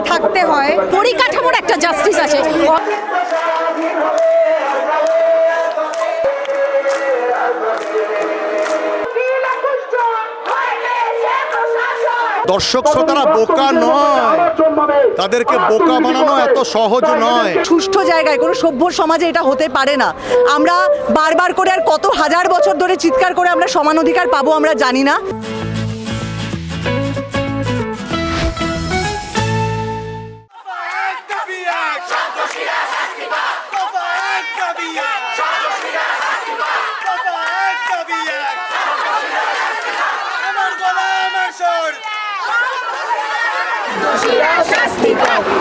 নিয়ে থাকতে হয়। পরিকাঠামোর একটা জাস্টিস আছে। দর্শক শ্রোতারা বোকা নয়। তাদেরকে বোকা বানানো এত সহজ নয়। সুষ্ঠু জায়গায় কোনো সভ্য সমাজে এটা হতে পারে না। আমরা বারবার করে আর কত হাজার বছর ধরে চিৎকার করে আমরা সমান অধিকার পাবো আমরা জানি না। go.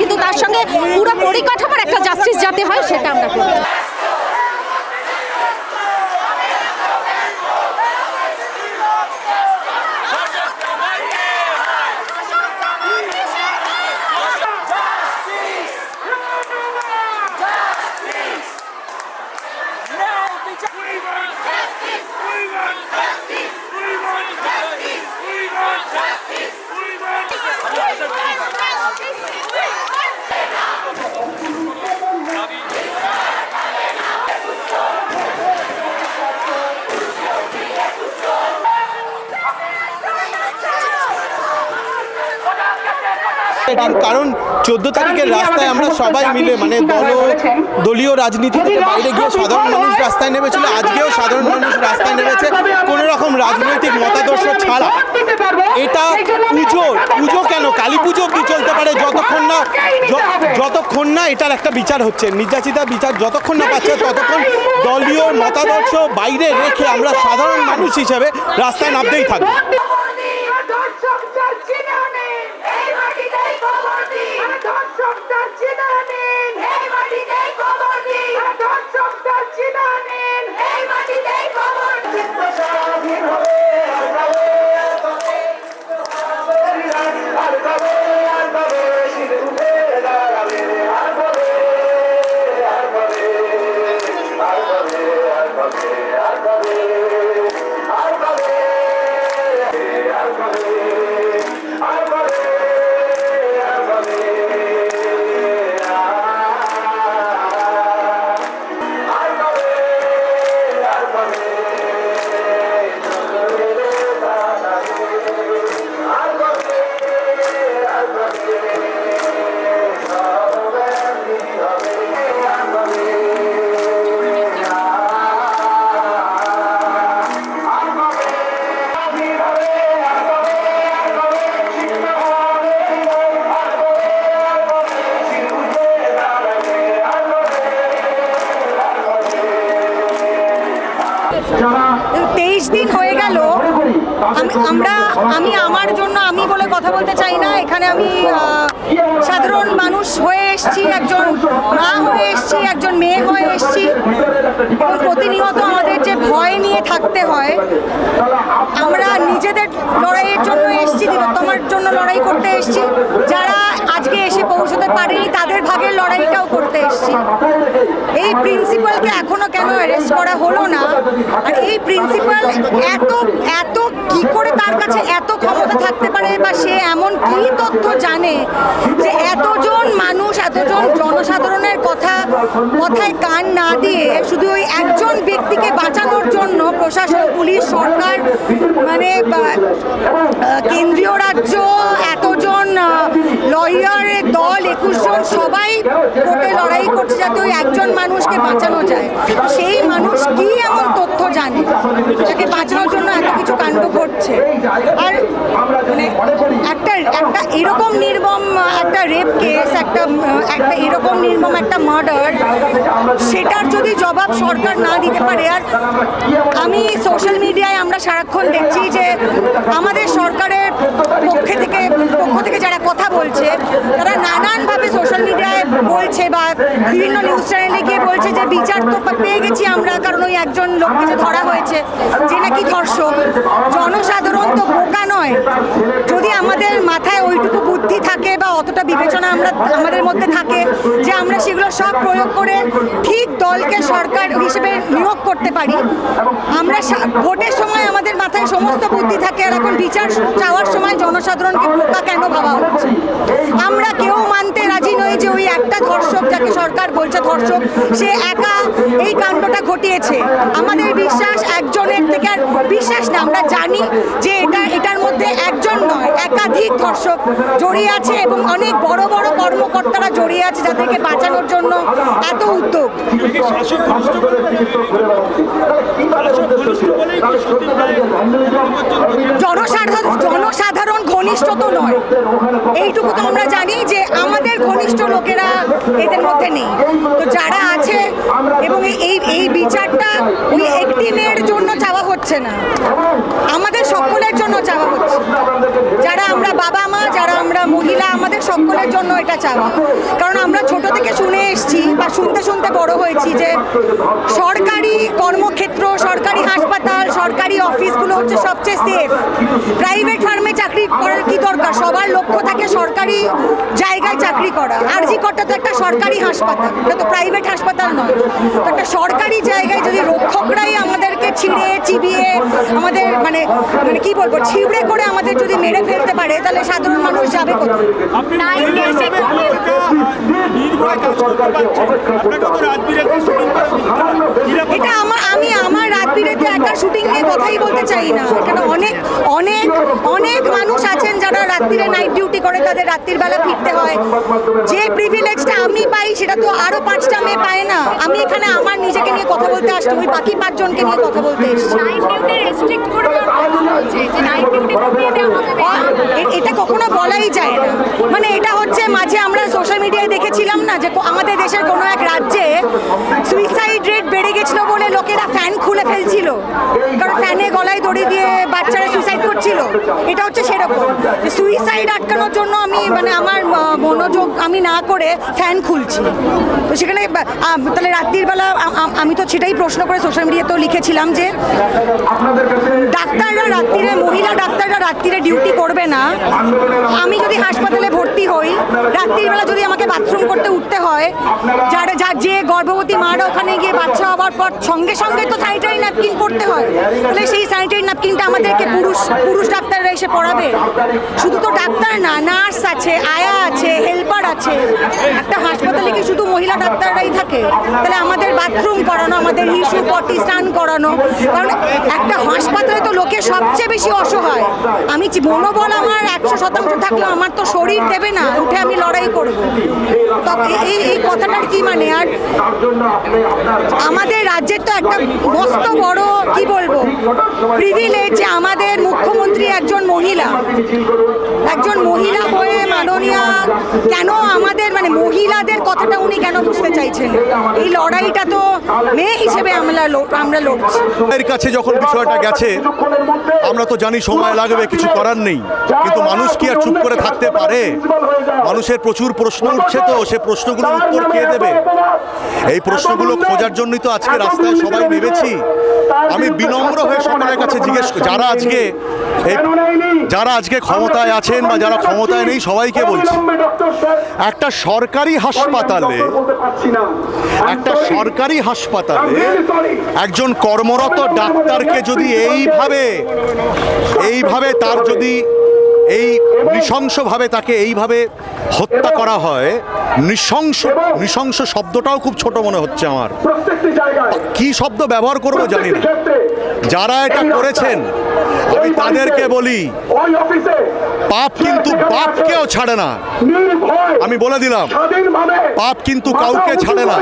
কিন্তু তার সঙ্গে পুরো পরিকাঠামোর একটা জাস্টিস যাতে হয় সেটা আমরা করব। এটার কারণ চোদ্দ তারিখের রাস্তায় আমরা সবাই মিলে মানে দল দলীয় রাজনীতি থেকে বাইরে গিয়ে সাধারণ মানুষ রাস্তায় নেমেছিল আজকেও সাধারণ মানুষ রাস্তায় নেমেছে কোনো রকম রাজনৈতিক মতাদর্শ ছাড়া। এটা পুজো পুজো কেন? কালী পুজো কি চলতে পারে? যতক্ষণ না যতক্ষণ না এটার একটা বিচার হচ্ছে নির্যাতিতা বিচার যতক্ষণ না পাচ্ছে ততক্ষণ দলীয় মতাদর্শ বাইরে রেখে আমরা সাধারণ মানুষ হিসেবে রাস্তায় নামতেই থাকব। আমরা আমি আমার জন্য আমি বলে কথা বলতে চাই না। এখানে আমি সাধারণ মানুষ হয়ে এসছি একজন মা হয়ে এসছি একজন মেয়ে হয়ে এসছি। এবং প্রতিনিয়ত আমাদের যে ভয় নিয়ে থাকতে হয় আমরা নিজেদের লড়াইয়ের জন্য এসছি তিলোত্তমার জন্য লড়াই করতে এসছি। যারা এসে পৌঁছতে পারেনি, তাদের ভাগের লড়াইটাও করতে এসেছি। এই প্রিন্সিপালকে এখনও কেন অ্যারেস্ট করা হলো না? আর এই প্রিন্সিপাল এত এত কি করে তার কাছে এত ক্ষমতা থাকতে পারে বা সে এমন কি তথ্য জানে যে এতজন মানুষ, এতজন জনসাধারণের কথা, কথায় কান না দিয়ে শুধু ওই একজন ব্যক্তিকে বাঁচানোর জন্য প্রশাসন, পুলিশ, সরকার মানে কেন্দ্রীয় রাজ্য লয়ারের দল একুশ জন সবাই যাতে ওই একজন মানুষকে বাঁচানো যায়। সেই মানুষ কি এমন তথ্য জানে? যাকে বাঁচানোর জন্য এত কিছু কাণ্ড ঘটছে। আর মানে একটা একটা এরকম নির্মম, একটা রেপ কেস একটা একটা এরকম নির্মম একটা মার্ডার সেটার যদি জবাব সরকার না দিতে পারে, আর আমি সোশ্যাল মিডিয়ায় আমরা সারাক্ষণ দেখছি যে আমাদের সরকারের পক্ষে থেকে, পক্ষ থেকে যারা কথা বলছে, তারা নানানভাবে সোশ্যাল মিডিয়ায় বলছে বা নিউজ চ্যানেলে গিয়ে বলছে যে বিচার তো পেয়ে গেছি আমরা, কারণ ওই একজন লোককে যে ধরা হয়েছে, যে নাকি ধর্ষক। জনসাধারণ তো বোকা নয়। যদি আমাদের মাথায় ওইটুকু বুদ্ধি থাকে বা অতটা বিবেচনা আমরা আমাদের মধ্যে থাকে যে আমরা সেগুলো সব প্রয়োগ করে ঠিক দলকে সরকার হিসেবে নিয়োগ করতে পারি, আমরা ভোটের সময় আমাদের মাথায় সমস্ত বুদ্ধি থাকে আর এখন বিচার চাওয়ার সময় জনসাধারণকে বোকা কেন ভাবা হচ্ছে? আমরা কেউ মানতে রাজি নই যে ওই একটা ধর্ষক যাকে সরকার বলছে ধর্ষক, সে একা এই কাণ্ডটা ঘটিয়েছে। আমাদের বিশ্বাস একজনের থেকে আর বিশ্বাস না, আমরা জানি যে এটা, এটার মধ্যে একজন নয়, একাধিক ধর্ষক জড়িয়ে আছে এবং অনেক বড় বড় কর্মকর্তারা জড়িয়ে আছে যাদেরকে বাঁচানোর জন্য এত উদ্যোগ। জনসাধারণ জনসাধারণ ঘনিষ্ঠ তো নয়। এইটুকু তো আমরা জানি যে আমাদের ঘনিষ্ঠ লোকেরা এদের মধ্যে নেই। তো যারা আছে এবং এই- এই বিচারটা ওই একটি মেয়ের জন্য চাওয়া হচ্ছে না। আমাদের সকলের জন্য চাওয়া হচ্ছে। বাবা, মা যারা আমরা মহিলা, আমাদের সকলের জন্য এটা চাওয়া। কারণ আমরা ছোট থেকে শুনে এসেছি বা শুনতে শুনতে বড় হয়েছি যে সরকারি কর্মক্ষেত্র, সরকারি হাসপাতাল, সরকারি অফিসগুলো হচ্ছে সবচেয়ে সেফ প্রাইভেট ফার্মে চাকরি করার কি দরকার? সবার লক্ষ্য থাকে সরকারি জায়গায় চাকরি করা। আর জি করটা তো একটা সরকারি হাসপাতাল। এটা তো প্রাইভেট হাসপাতাল নয়। তো একটা সরকারি জায়গায় যদি রক্ষকরাই আমাদেরকে ছিঁড়ে, চিবিয়ে, আমাদের মানে মানে কি বলব, ছিঁড়ে করে আমাদের যদি মেরে ফেলতে পারে তাহলে সাধারণ মানুষ যাবে কোথায় নাইন ডেজে এটা আমার আমি আমার রাত বিরেতে একা শুটিং নিয়ে কথাই বলতে চাই না। এখানে অনেক অনেক অনেক মানুষ আছেন যারা রাত্রিরে নাইট ডিউটি করে তাদের রাত্রির বেলা ফিরতে হয়। যে প্রিভিলেজটা আমি পাই সেটা তো আরও পাঁচটা মেয়ে পায় না। আমি এখানে আমার নিজেকে নিয়ে কথা বলতে আসছি ওই বাকি পাঁচজনকে নিয়ে কথা বলতে এসেছি। এটা কখনো বলাই যায় না। মানে এটা হচ্ছে মাঝে আমরা সোশ্যাল মিডিয়ায় দেখেছিলাম না যে আমাদের দেশের কোনো এক রাজ্যে সুইসাইড রেট বেড়ে গেছিল বলে লোকেরা ফ্যান খুলে ফেলছিল। কারণ ফ্যানে গলায় দড়ি দিয়ে বাচ্চারা সুইসাইড করছিল। এটা হচ্ছে সেরকম। সুইসাইড আটকানোর জন্য আমি মানে আমার মনোযোগ আমি না করে ফ্যান খুলছি। তো সেখানে তাহলে রাত্রির বেলা আমি তো সেটাই প্রশ্ন করে সোশ্যাল মিডিয়াতেও লিখেছিলাম যে ডাক্তাররা রাত্রিরে মহিলা রাত্রিরে ডিউটি করবে না। আমি যদি হাসপাতালে ভর্তি হই, রাত্রির বেলা যদি আমাকে বাথরুম করতে উঠতে হয়, যারা যা যে গর্ভবতী মারা ওখানে গিয়ে বাচ্চা হওয়ার পর সঙ্গে সঙ্গে তো স্যানিটারি ন্যাপকিন পড়তে হয়। তাহলে সেই স্যানিটারি ন্যাপকিনটা আমাদেরকে পুরুষ পুরুষ ডাক্তাররা এসে পড়াবে। শুধু তো ডাক্তার না নার্স আছে, আয়া আছে হেল্পার আছে। একটা হাসপাতালে কি শুধু মহিলা ডাক্তাররাই থাকে? তাহলে আমাদের বাথরুম করানো, আমাদের হিসু পটি স্নান করানো, কারণ একটা হাসপাতালে তো লোকে সবচেয়ে বেশি অসহায়। আমি মনোবল আমার একশো শতাংশ থাকলেও আমার তো শরীর দেবে না, উঠে আমি লড়াই করব। এই এই কথাটার কি মানে? আর আমাদের রাজ্যের তো একটা মস্ত বড়, কি বলব প্রিভিলেজ যে আমাদের মুখ্যমন্ত্রী একজন মহিলা। একজন মহিলা হয়ে মাননীয়া, কেন আমাদের মানে মহিলাদের কথাটা উনি কেন বুঝতে চাইছেন? এই লড়াইটা তো মেয়ে হিসেবে আমরা আমরা লড়ছি। এর কাছে যখন বিষয়টা গেছে, আমরা তো জানি সময় লাগবে, কিছু করার নেই। কিন্তু মানুষ কি আর চুপ করে থাকতে পারে? মানুষের প্রচুর প্রশ্ন উঠছে তো, সে প্রশ্নগুলোর উত্তর কে দেবে? এই প্রশ্নগুলো খোঁজার জন্যই তো আজকে রাস্তায় সবাই নেমেছি আমি বিনম্র হয়ে সকলের কাছে জিজ্ঞেস যারা আজকে যারা আজকে ক্ষমতায় আছেন বা যারা ক্ষমতায় নেই সবাইকে বলছি। একটা সরকারি হাসপাতালে একটা সরকারি হাসপাতালে একজন কর্মরত ডাক্তারকে যদি এইভাবে এইভাবে তার যদি এই নৃশংসভাবে তাকে এইভাবে হত্যা করা হয় নৃশংস নৃশংস শব্দটাও খুব ছোট মনে হচ্ছে আমার। কি শব্দ ব্যবহার করব জানি না। যারা এটা করেছেন আমি তাদেরকে বলি পাপ কিন্তু বাপকেও ছাড়ে না। আমি বলে দিলাম পাপ কিন্তু কাউকে ছাড়ে না।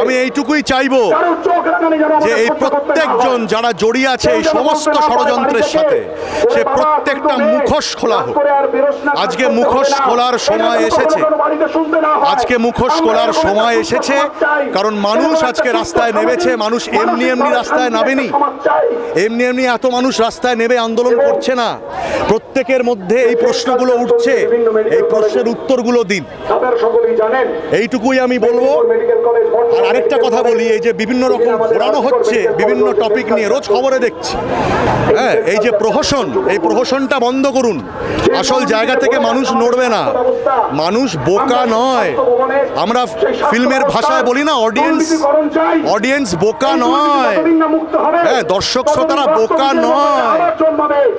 আমি এইটুকুই চাইব যে এই প্রত্যেকজন যারা জড়িয়ে আছে এই সমস্ত ষড়যন্ত্রের সাথে সে প্রত্যেকটা মুখোশ খোলা হোক। আজকে মুখোশ খোলার সময় এসেছে। আজকে মুখোশ খোলার সময় এসেছে কারণ মানুষ আজকে রাস্তায় নেমেছে মানুষ এমনি এমনি রাস্তায় নামেনি। এমনি এমনি এত মানুষ রাস্তায় নেমে আন্দোলন করছে না। প্রত্যেকের মধ্যে এই প্রশ্নগুলো উঠছে। এই প্রশ্নের উত্তরগুলো দিন। এইটুকুই আমি বলব। আর আরেকটা কথা বলি, এই যে বিভিন্ন রকম ঘোরানো হচ্ছে, বিভিন্ন টপিক নিয়ে রোজ খবরে দেখছি। হ্যাঁ এই যে প্রহসন, এই প্রহসনটা বন্ধ করুন। আসল জায়গা থেকে মানুষ নড়বে না। মানুষ বোকা নয়। আমরা ফিল্মের ভাষায় বলি না, অডিয়েন্স। অডিয়েন্স বোকা নয়। হ্যাঁ দর্শক শ্রোতারা বোকা নয়।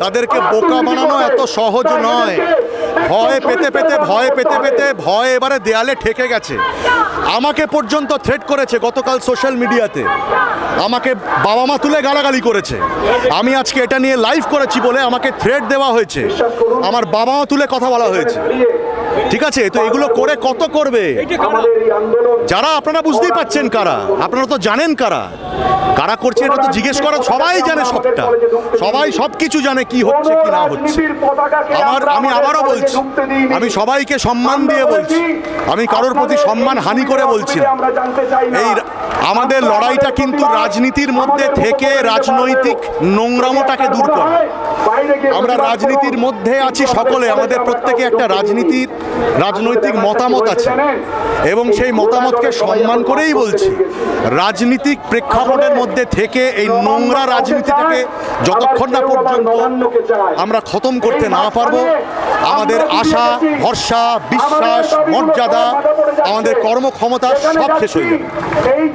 তাদেরকে বোকা বানানো এত সহজ নয়। ভয় পেতে পেতে ভয় পেতে পেতে ভয় এবারে দেয়ালে ঠেকে গেছে। আমাকে পর্যন্ত থ্রেট করেছে গতকাল সোশ্যাল মিডিয়াতে আমাকে বাবা মা তুলে গালাগালি করেছে। আমি আজকে এটা নিয়ে লাইভ করেছি বলে আমাকে থ্রেট দেওয়া হয়েছে। আমার বাবা মা তুলে কথা বলা হয়েছে। ঠিক আছে তো এগুলো করে কত করবে? যারা আপনারা বুঝতেই পাচ্ছেন কারা? আপনারা তো জানেন কারা। কারা করছে এটা তো জিজ্ঞেস করা সবাই জানে সবটা। সবাই সব কিছু জানে কি হচ্ছে কি না হচ্ছে। আমার আমি আবারও বলছি আমি সবাইকে সম্মান দিয়ে বলছি। আমি কারোর প্রতি সম্মান হানি করে বলছি না। এই আমাদের লড়াইটা কিন্তু রাজনীতির মধ্যে থেকে রাজনৈতিক নোংরামোটাকে দূর করা। আমরা রাজনীতির মধ্যে আছি সকলে, আমাদের প্রত্যেকে একটা রাজনীতির, রাজনৈতিক মতামত আছে। এবং সেই মতামতকে সম্মান করেই বলছি, রাজনীতিক প্রেক্ষাপটের মধ্যে থেকে এই নোংরা রাজনীতিটাকে যতক্ষণ না পর্যন্ত আমরা খতম করতে না পারব, আমাদের আশা, ভরসা, বিশ্বাস, মর্যাদা, আমাদের কর্মক্ষমতা সব শেষ হয়ে যাবে।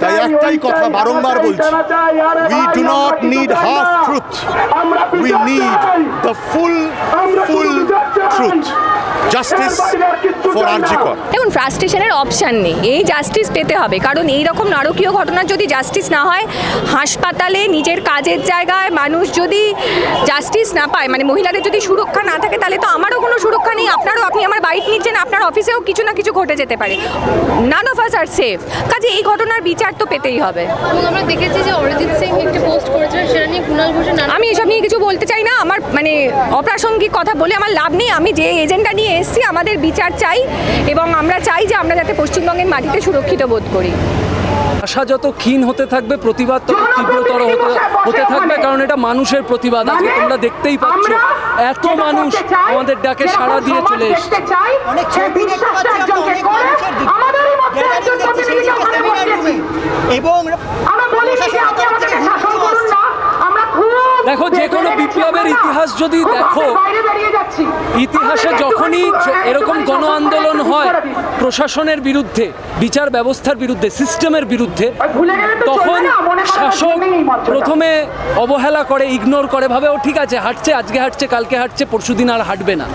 তাই একটাই কথা বারংবার বলছি we do not need half truth we need the full full truth justice for RG Kar দেখুন ফ্রাস্ট্রেশনের অপশান নেই। এই জাস্টিস পেতে হবে। কারণ এই রকম নারকীয় ঘটনার যদি জাস্টিস না হয় হাসপাতালে নিজের কাজের জায়গায় মানুষ যদি জাস্টিস না পায় মানে মহিলাদের যদি সুরক্ষা না থাকে তাহলে তো আমারও কোনো সুরক্ষা নেই আপনারও আপনি আমার বাইক নিচ্ছেন আপনার অফিসেও কিছু না কিছু ঘটে যেতে পারে। None of us R safe কাজে এই ঘটনার বিচার তো পেতেই হবে। আমরা দেখেছি যে অরিজিৎ সিং একটি পোস্ট করেছিলেন সেটা নিয়ে কুণাল ঘোষের আমি এসব নিয়ে কিছু বলতে চাই না। আমার মানে অপ্রাসঙ্গিক কথা বলে আমার লাভ নেই। আমি যে এজেন্ডা নিয়ে এসেছি আমাদের বিচার চাই এবং আমরা চাই যে আমরা যাতে পশ্চিমবঙ্গের মাটিতে সুরক্ষিত বোধ করি। আশা যত ক্ষীণ হতে থাকবে প্রতিবাদ তত তীব্রতর হতে হতে থাকবে কারণ এটা মানুষের প্রতিবাদ আজকে তোমরা দেখতেই পাচ্ছ। এত মানুষ আমাদের ডাকে সাড়া দিয়ে চলে এসছে। অনেক ছবি দেখতে পাচ্ছি আমরা অনেক মানুষের আমাদেরই মধ্যে একজন প্রতিনিধিকে আমরা বসিয়েছি। এবং আপনি আমাদেরকে শাসন করুন না আমরা খুব দেখো, যে কোনো বিপ্লবের ইতিহাস যদি দেখো, ইতিহাসে যখনই এরকম গণ আন্দোলন হয় প্রশাসনের বিরুদ্ধে বিচার ব্যবস্থার বিরুদ্ধে সিস্টেমের বিরুদ্ধে তখন শাসক। প্রথমে অবহেলা করে ইগনোর করে ভাবে ও ঠিক আছে হাঁটছে আজকে হাঁটছে কালকে হাঁটছে পরশুদিন আর হাঁটবে না।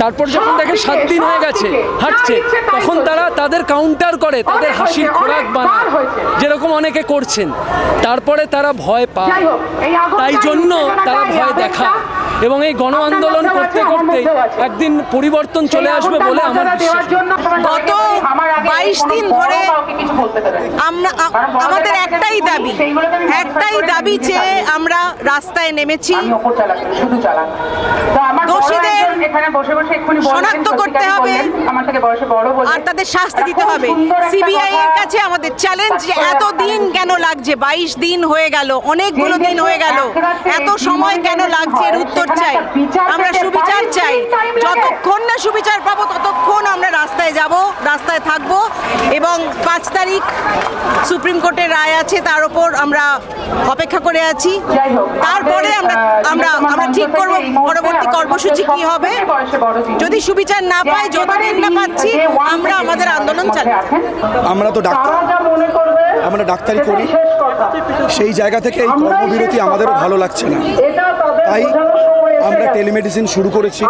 তারপর যখন দেখে সাত দিন হয়ে গেছে হাঁটছে তখন তারা তাদের কাউন্টার করে তাদের হাসির খোরাক বানায় যেরকম অনেকে করছেন। তারপরে তারা ভয় পায়। তাই এই জন্য তারা ভয় দেখা দেখায়। এবং এই গণ আন্দোলন করতে করতে একদিন পরিবর্তন চলে আসবে বলে আমার বিশ্বাস। গত আমার আগে 22 কোনো দিন ধরে। আমরা আমাদের একটাই দাবি। একটাই দাবি চেয়ে আমরা রাস্তায় নেমেছি। দোষীদের শনাক্ত করতে হবে। আর তাদের শাস্তি দিতে হবে। সিবিআই এর কাছে আমাদের চ্যালেঞ্জ যে এত দিন কেন লাগছে? বাইশ দিন হয়ে গেল অনেকগুলো দিন হয়ে গেল। এত সময় কেন লাগছে? এর উত্তর চাই। আমরা সুবিচার চাই। যতক্ষণ না সুবিচার পাবো ততক্ষণ আমরা রাস্তায় যাব রাস্তায় থাকব এবং পাঁচ তারিখ সুপ্রিম কোর্টের রায় আছে তার ওপর আমরা অপেক্ষা করে আছি। তারপরে আমরা আমরা আমরা ঠিক করব পরবর্তী কর্মসূচি কি হবে। যদি সুবিচার না পাই যতদিন না পাচ্ছি আমরা আমাদের আন্দোলন চালিয়ে আমরা তো ডাক্তার আমরা ডাক্তারি করি। সেই জায়গা থেকে এই কর্মবিরতি আমাদেরও ভালো লাগছে না। তাই আমরা টেলিমেডিসিন শুরু করেছি।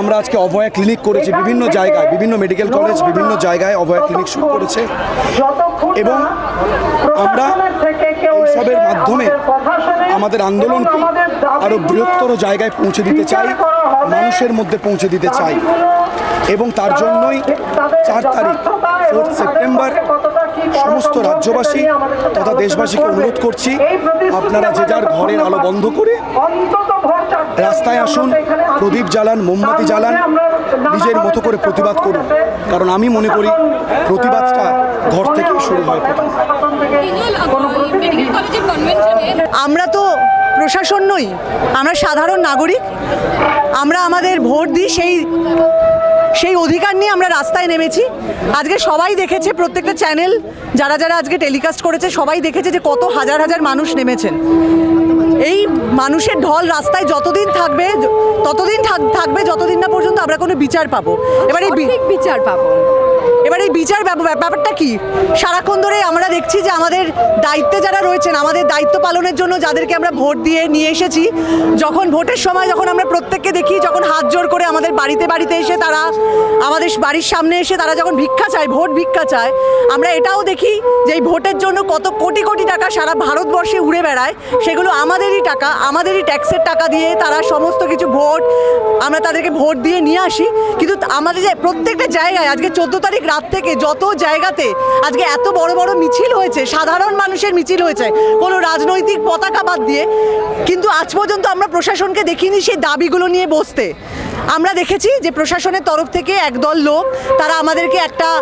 আমরা আজকে অভয়া ক্লিনিক করেছি। বিভিন্ন জায়গায় বিভিন্ন মেডিকেল কলেজ বিভিন্ন জায়গায় অভয়া ক্লিনিক শুরু করেছে। এবং আমরা এইসবের মাধ্যমে আমাদের আন্দোলনকে আরও বৃহত্তর জায়গায় পৌঁছে দিতে চাই মানুষের মধ্যে পৌঁছে দিতে চাই। এবং তার জন্যই চার তারিখ ফোর্থ সেপ্টেম্বর সমস্ত রাজ্যবাসী তথা দেশবাসীকে অনুরোধ করছি, আপনারা যে যার ঘরের আলো বন্ধ করে রাস্তায় আসুন, প্রদীপ জ্বালান, মোমবাতি জ্বালান, নিজের মতো করে প্রতিবাদ করুন। কারণ আমি মনে করি, প্রতিবাদটা ঘর থেকেই শুরু হয় আমরা তো প্রশাসন নই, আমরা সাধারণ নাগরিক। আমরা আমাদের ভোট দিই সেই সেই অধিকার নিয়ে আমরা রাস্তায় নেমেছি। আজকে সবাই দেখেছে, প্রত্যেকটা চ্যানেল যারা যারা আজকে টেলিকাস্ট করেছে, সবাই দেখেছে যে কত হাজার হাজার মানুষ নেমেছেন। এই মানুষের ঢল রাস্তায় যতদিন থাকবে ততদিন থাক- থাকবে, যতদিন না পর্যন্ত আমরা কোনো বিচার পাবো। এবার এই বিচার পাবো। এবার এই বিচার ব্যাপ- ব্যাপ- ব্যাপারটা কি? সারাক্ষণ ধরে আমরা দেখছি যে আমাদের দায়িত্বে যারা রয়েছেন, আমাদের দায়িত্ব পালনের জন্য যাদেরকে আমরা ভোট দিয়ে নিয়ে এসেছি, যখন ভোটের সময় যখন আমরা প্রত্যেককে দেখি, যখন হাত জোর করে আমাদের বাড়িতে বাড়িতে এসে তারা, আমাদের বাড়ির সামনে এসে তারা যখন ভিক্ষা চায়, ভোট ভিক্ষা চায়, আমরা এটাও দেখি যে এই ভোটের জন্য কত কোটি কোটি টাকা সারা ভারতবর্ষে উড়ে বেড়ায়। সেগুলো আমাদেরই টাকা, আমাদেরই ট্যাক্সের টাকা দিয়ে তারা সমস্ত কিছু ভোট, আমরা তাদেরকে ভোট দিয়ে নিয়ে আসি। কিন্তু আমাদের যে প্রত্যেকটা জায়গায় আজকে চোদ্দ তারিখ রাত থেকে যত জায়গাতে আজকে এত বড় বড় মিছিল হয়েছে, সাধারণ মানুষের মিছিল হয়েছে, কোনো রাজনৈতিক পতাকা বাদ দিয়ে, কিন্তু আজ পর্যন্ত আমরা প্রশাসনকে দেখিনি সেই দাবিগুলো নিয়ে বসতে। আমরা দেখেছি যে প্রশাসনের তরফ থেকে একদল লোক, তারা আমাদেরকে একটা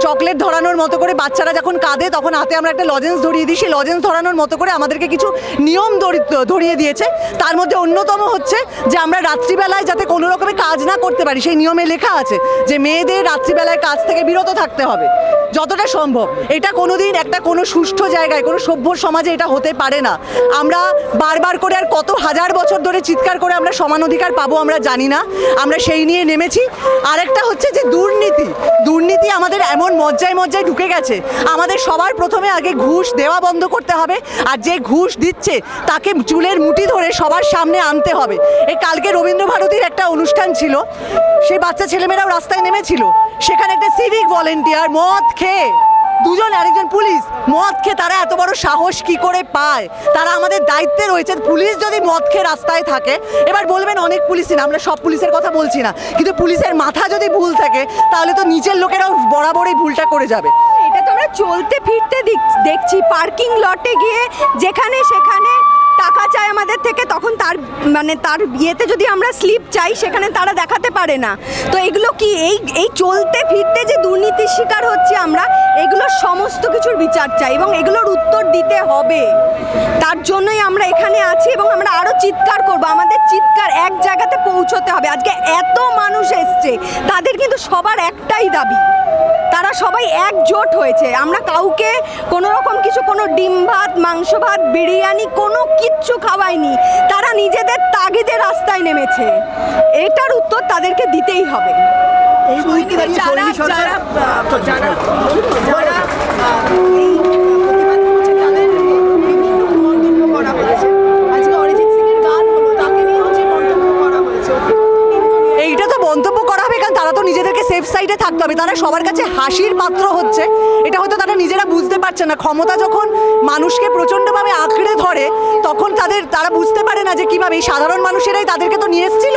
চকলেট ধরানোর মতো করে বাচ্চারা যখন কাঁদে, তখন হাতে আমরা একটা লজেন্স ধরিয়ে দিই। সেই লজেন্স ধরানোর মতো করে আমাদেরকে কিছু নিয়ম ধরি- ধরিয়ে দিয়েছে। তার মধ্যে অন্যতম হচ্ছে যে আমরা রাত্রিবেলায় যাতে কোনো রকমের কাজ না করতে পারি, সেই নিয়মে লেখা আছে যে মেয়েদের রাত্রিবেলায় কাজ থেকে বিরত থাকতে হবে। যতটা সম্ভব। এটা কোনোদিন একটা কোনো সুষ্ঠু জায়গায়, কোনো সভ্য সমাজে এটা হতে পারে না। আমরা বারবার করে আর কত হাজার বছর ধরে চিৎকার করে আমরা সমান অধিকার পাবো আমরা জানি না। আমরা সেই নিয়ে নেমেছি। আরেকটা হচ্ছে যে দুর্নীতি। দুর্নীতি আমাদের এমন মজ্জায় মজ্জায় ঢুকে গেছে। আমাদের সবার প্রথমে আগে ঘুষ দেওয়া বন্ধ করতে হবে, আর যে ঘুষ দিচ্ছে তাকে চুলের মুঠি ধরে সবার সামনে আনতে হবে। এই কালকে রবীন্দ্র ভারতীর একটা অনুষ্ঠান ছিল, সেই বাচ্চা ছেলেমেয়েরাও রাস্তায় নেমেছিল। সেখানে একটা সিভিক ভলেন্টিয়ার মদ খেয়ে দুজন আরেকজন পুলিশ। মদ খেয়ে তারা এত বড় সাহস কি করে পায়? তারা আমাদের দায়িত্বে রয়েছে। পুলিশ যদি মদ খেয়ে রাস্তায় থাকে, এবার বলবেন অনেক পুলিশই না, আমরা সব পুলিশের কথা বলছি না। কিন্তু পুলিশের মাথা যদি ভুল থাকে, তাহলে তো নিচের লোকেরাও বরাবরই ভুলটা করে যাবে। এটা তো আমরা চলতে ফিরতে দেখছি। পার্কিং লটে গিয়ে যেখানে সেখানে টাকা চায় আমাদের থেকে, তখন তার মানে তার ইয়েতে যদি আমরা স্লিপ চাই, সেখানে তারা দেখাতে পারে না। তো এগুলো কি, এই এই চলতে ফিরতে যে দুর্নীতির শিকার হচ্ছে আমরা এগুলোর সমস্ত কিছুর বিচার চাই এবং এগুলোর উত্তর দিতে হবে। তার জন্যই আমরা এখানে আছি এবং আমরা আরও চিৎকার করব। আমাদের চিৎকার এক জায়গাতে পৌঁছতে হবে। আজকে এত মানুষ এসছে, তাদের কিন্তু সবার একটাই দাবি। তারা সবাই একজোট হয়েছে। আমরা কাউকে কোনো রকম কিছু কোনো ডিম ভাত মাংস ভাত বিরিয়ানি কোনো কিচ্ছু খাওয়াইনি। তারা নিজেদের তাগিদে রাস্তায় নেমেছে। এটার উত্তর তাদেরকে দিতেই হবে। এই যারা যারা যারা নিজেদেরকে সেফ সাইডে থাকতে হবে। তারা সবার কাছে হাসির পাত্র হচ্ছে। এটা হয়তো তারা নিজেরা বুঝতে পারছে না। ক্ষমতা যখন মানুষকে প্রচণ্ডভাবে আঁকড়ে ধরে, তখন তাদের, তারা বুঝতে পারে না যে কীভাবে। এই সাধারণ মানুষেরাই তাদেরকে তো নিয়ে এসেছিল।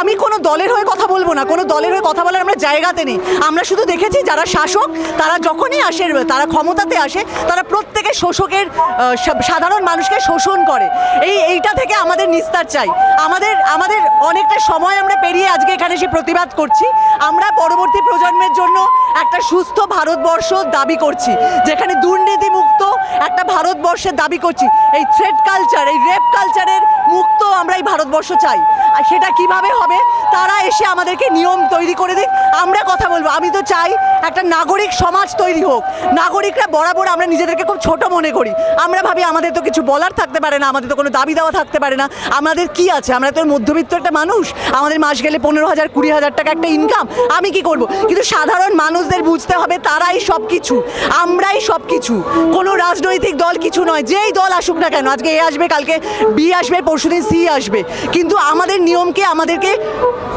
আমি কোনো দলের হয়ে কথা বলব না। কোনো দলের হয়ে কথা বলার আমরা জায়গাতে নেই। আমরা শুধু দেখেছি যারা শাসক, তারা যখনই আসে, তারা ক্ষমতাতে আসে, তারা প্রত্যেকে শোষকের সাধারণ মানুষকে শোষণ করে। এই, এইটা থেকে আমাদের নিস্তার চাই। আমাদের আমাদের অনেকটা সময় আমরা পেরিয়ে আজকে এখানে এসে প্রতিবাদ করছি। আমরা পরবর্তী প্রজন্মের জন্য একটা সুস্থ ভারতবর্ষ দাবি করছি, যেখানে দুর্নীতিমুক্ত একটা ভারতবর্ষের দাবি করছি। এই থ্রেড কালচার এই রেপ কালচারের মুক্ত আমরা এই ভারতবর্ষ চাই। আর সেটা কীভাবে হবে, তারা এসে আমাদেরকে নিয়ম তৈরি করে দিক। আমরা কথা বলব। আমি তো চাই একটা নাগরিক সমাজ তৈরি হোক। নাগরিকরা বরাবর আমরা নিজেদেরকে খুব ছোট মনে করি। আমরা ভাবি আমাদের তো কিছু বলার থাকতে পারে না, আমাদের তো কোনো দাবি দেওয়া থাকতে পারে না। আমাদের কি আছে? আমরা তো মধ্যবিত্ত একটা মানুষ। আমাদের মাস গেলে পনেরো হাজার, কুড়ি হাজার টাকা একটা ইনকাম আমি কি করব? কিন্তু সাধারণ মানুষদের বুঝতে হবে তারাই সব কিছু আমরাই সব কিছু কোনো রাজনৈতিক দল কিছু নয়। যেই দল আসুক না কেন, আজকে এ আসবে, কালকে বি আসবে পরশু পরশুদিন সি আসবে। কিন্তু আমাদের নিয়মকে আমাদেরকে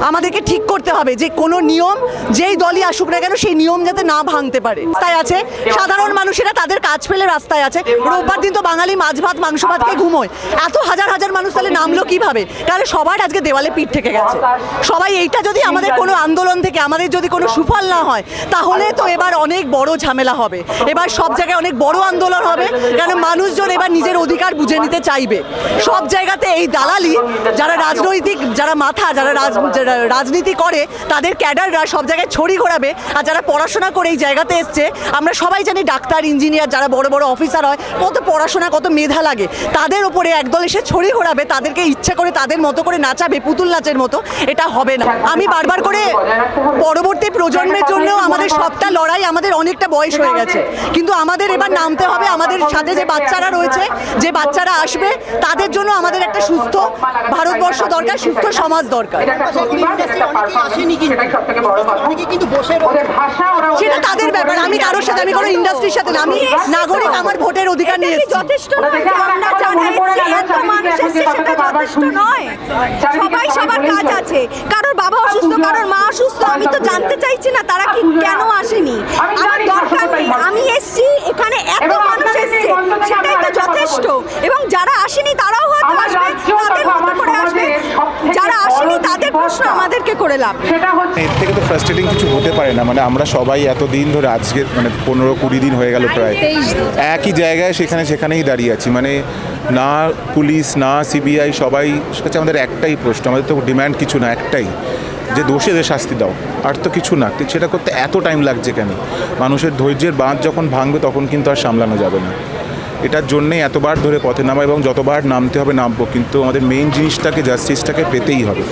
আমাদেরকে ঠিক করতে হবে যে কোনো নিয়ম যেই দলই আসুক না কেন সেই নিয়ম যাতে না ভাঙতে পারে। রাস্তায় আছে, সাধারণ মানুষেরা তাদের কাজ ফেলে রাস্তায় আছে। রোববার দিন তো বাঙালি মাছ ভাত, মাংস ভাত খেয়ে ঘুমোয়। এত হাজার হাজার মানুষ তাহলে নামলো কীভাবে? কারণ সবার আজকে দেওয়ালে পিঠ থেকে গেছে। সবাই এইটা যদি আমাদের কোনো আন্দোলন থেকে, আমাদের যদি কোনো সুফল না হয়, তাহলে তো এবার অনেক বড় ঝামেলা হবে। এবার সব জায়গায় অনেক বড় আন্দোলন হবে। কারণ মানুষজন এবার নিজের অধিকার বুঝে নিতে চাইবে। সব জায়গাতে এই দালালি যারা রাজনৈতিক, যারা মাথা, যারা রাজনীতি করে, তাদের ক্যাডাররা সব জায়গায় ছড়ি ঘোরাবে আর যারা পড়াশোনা করে এই জায়গাতে এসছে, আমরা সবাই জানি ডাক্তার, ইঞ্জিনিয়ার, যারা বড় বড় অফিসার হয়, কত পড়াশোনা, কত মেধা লাগে। তাদের উপরে একদল এসে ছড়ি ঘোরাবে, তাদেরকে ইচ্ছে করে তাদের মতো করে নাচাবে, পুতুল নাচের মতো, এটা হবে না। আমি বারবার করে পরবর্তী প্রজন্মের জন্য আমাদের সবটা লড়াই আমাদের অনেকটা বয়স হয়ে গেছে। কিন্তু আমাদের এবার নামতে হবে আমাদের সাথে যে বাচ্চারা রয়েছে, যে বাচ্চারা আসবে, তাদের জন্য আমাদের একটা সুস্থ ভারতবর্ষ দরকার সুস্থ সমাজ দরকার। রয়েছে। সেটা তাদের ব্যাপার। আমি কারোর সাথে আমি কোনো ইন্ডাস্ট্রির সাথে না আমি নাগরিক আমার ভোটের অধিকার নিয়ে যথেষ্ট নয় সবাই সবার কাজ আছে। কারোর বাবা অসুস্থ কারোর মা অসুস্থ আমি তো জানতে চাইছি না তারা কি কেন আসেনি। আমার দরকার নেই। আমি এসেছি এখানে এত মানুষ এসেছে। সেটাই তো যথেষ্ট। এবং যারা আসেনি তারাও হয়তো আসবে। তাদের মতো করে আসবে। যারা আসেনি তাদের প্রশ্ন আমাদেরকে করে লাভ। এর থেকে তো ফ্রাস্ট্রেটিং কিছু হতে পারে না। মানে আমরা সবাই এত দিন ধরে আজকে মানে পনেরো কুড়ি দিন হয়ে গেল প্রায়। একই জায়গায় সেখানে সেখানেই দাঁড়িয়ে আছি। মানে না পুলিশ না সিবিআই সবাই কাছে আমাদের একটাই প্রশ্ন। আমাদের তো ডিম্যান্ড কিছু না একটাই। যে দোষীদের শাস্তি দাও আর তো কিছু না। সেটা করতে এত টাইম লাগছে কেন? মানুষের ধৈর্যের বাঁধ যখন ভাঙবে তখন কিন্তু আর সামলানো যাবে না। এটার জন্যেই এতবার ধরে পথে নামা এবং যতবার নামতে হবে নামবো কিন্তু আমাদের মেইন জিনিসটাকে জাস্টিসটাকে পেতেই হবে।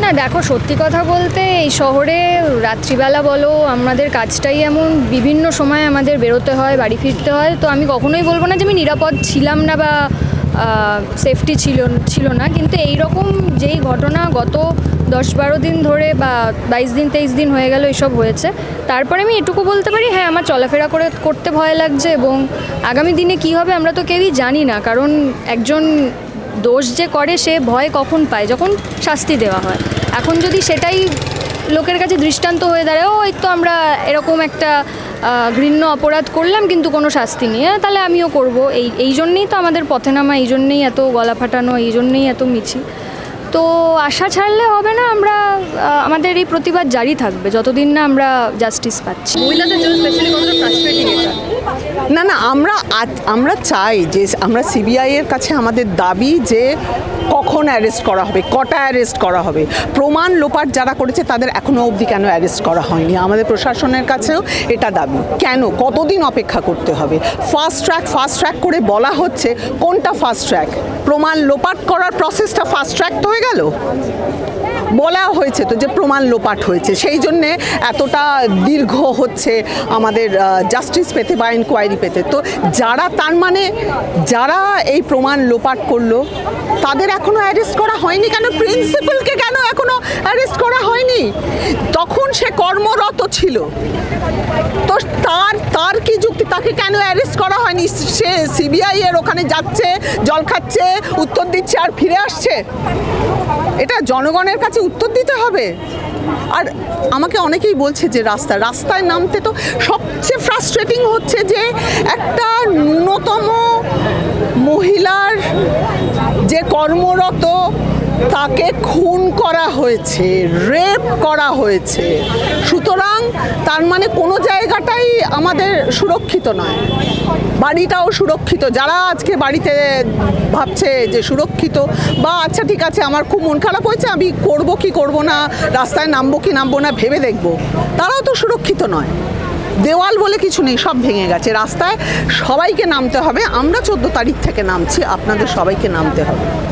না দেখো সত্যি কথা বলতে এই শহরে রাত্রিবেলা বলো আমাদের কাজটাই এমন বিভিন্ন সময় আমাদের বেরোতে হয় বাড়ি ফিরতে হয় তো আমি কখনোই বলব না যে আমি নিরাপদ ছিলাম না বা সেফটি ছিল ছিল না। কিন্তু এই রকম যেই ঘটনা গত দশ বারো দিন ধরে বা বাইশ দিন, তেইশ দিন হয়ে গেল এসব হয়েছে, তারপরে আমি এটুকু বলতে পারি হ্যাঁ আমার চলাফেরা করে, করতে ভয় লাগছে এবং আগামী দিনে কি হবে আমরা তো কেউই জানি না, কারণ একজন দোষ যে করে সে ভয় কখন পায়, যখন শাস্তি দেওয়া হয়। এখন যদি সেটাই লোকের কাছে দৃষ্টান্ত হয়ে দাঁড়ায় ওই তো আমরা এরকম একটা ঘৃণ্য অপরাধ করলাম কিন্তু কোনো শাস্তি নেই। হ্যাঁ, তাহলে আমিও করব। এই এই জন্যেই তো আমাদের পথে নামা এই জন্যেই এত গলা ফাটানো এই জন্যেই এত মিছিল। তো আশা ছাড়লে হবে না আমরা আমাদের এই প্রতিবাদ জারি থাকবে যতদিন না আমরা জাস্টিস পাচ্ছি। মহিলাদের জন্য স্পেশালি কতটা ফ্রাস্ট্রেটিং এটা? না না আমরা আজ- আমরা চাই যে আমরা সিবিআই এর কাছে আমাদের দাবি যে কখন অ্যারেস্ট করা হবে কটা অ্যারেস্ট করা হবে। প্রমাণ লোপাট যারা করেছে তাদের এখনও অবধি কেন অ্যারেস্ট করা হয়নি? আমাদের প্রশাসনের কাছেও এটা দাবি। কেন? কতদিন অপেক্ষা করতে হবে? ফাস্ট ট্র্যাক ফাস্ট ট্র্যাক করে বলা হচ্ছে কোনটা ফাস্ট ট্র্যাক প্রমাণ লোপাট করার প্রসেসটা ফাস্ট ট্র্যাক তো হয়ে গেল? বলা হয়েছে তো যে প্রমাণ লোপাট হয়েছে। সেই জন্যে এতটা দীর্ঘ হচ্ছে আমাদের জাস্টিস পেতে বা ইনকোয়ারি পেতে। তো যারা তার মানে যারা এই প্রমাণ লোপাট করল, তাদের এখনও অ্যারেস্ট করা হয়নি কেন? প্রিন্সিপালকে কেন এখনও অ্যারেস্ট করা হয়নি? তখন সে কর্মরত ছিল। তো তার তার কি যুক্তি? তাকে কেন অ্যারেস্ট করা হয়নি? সে সিবিআই এর ওখানে যাচ্ছে, জল খাচ্ছে, উত্তর দিচ্ছে আর ফিরে আসছে? এটা জনগণের কাছে উত্তর দিতে হবে। আর আমাকে অনেকেই বলছে যে রাস্তা, রাস্তায় নামতে তো সবচেয়ে ফ্রাস্ট্রেটিং হচ্ছে যে একটা ন্যূনতম মহিলার যে কর্মরত তাকে খুন করা হয়েছে, রেপ করা হয়েছে। সুতরাং তার মানে কোনো জায়গাটাই আমাদের সুরক্ষিত নয়। বাড়িটাও সুরক্ষিত। যারা আজকে বাড়িতে ভাবছে যে সুরক্ষিত, বা আচ্ছা ঠিক আছে, আমার খুব মন খারাপ হয়েছে, আমি করব কি করব না, রাস্তায় নামবো কি নামবো না, ভেবে দেখব। তারাও তো সুরক্ষিত নয়। দেওয়াল বলে কিছু নেই, সব ভেঙে গেছে। রাস্তায় সবাইকে নামতে হবে। আমরা চোদ্দ তারিখ থেকে নামছি, আপনাদের সবাইকে নামতে হবে।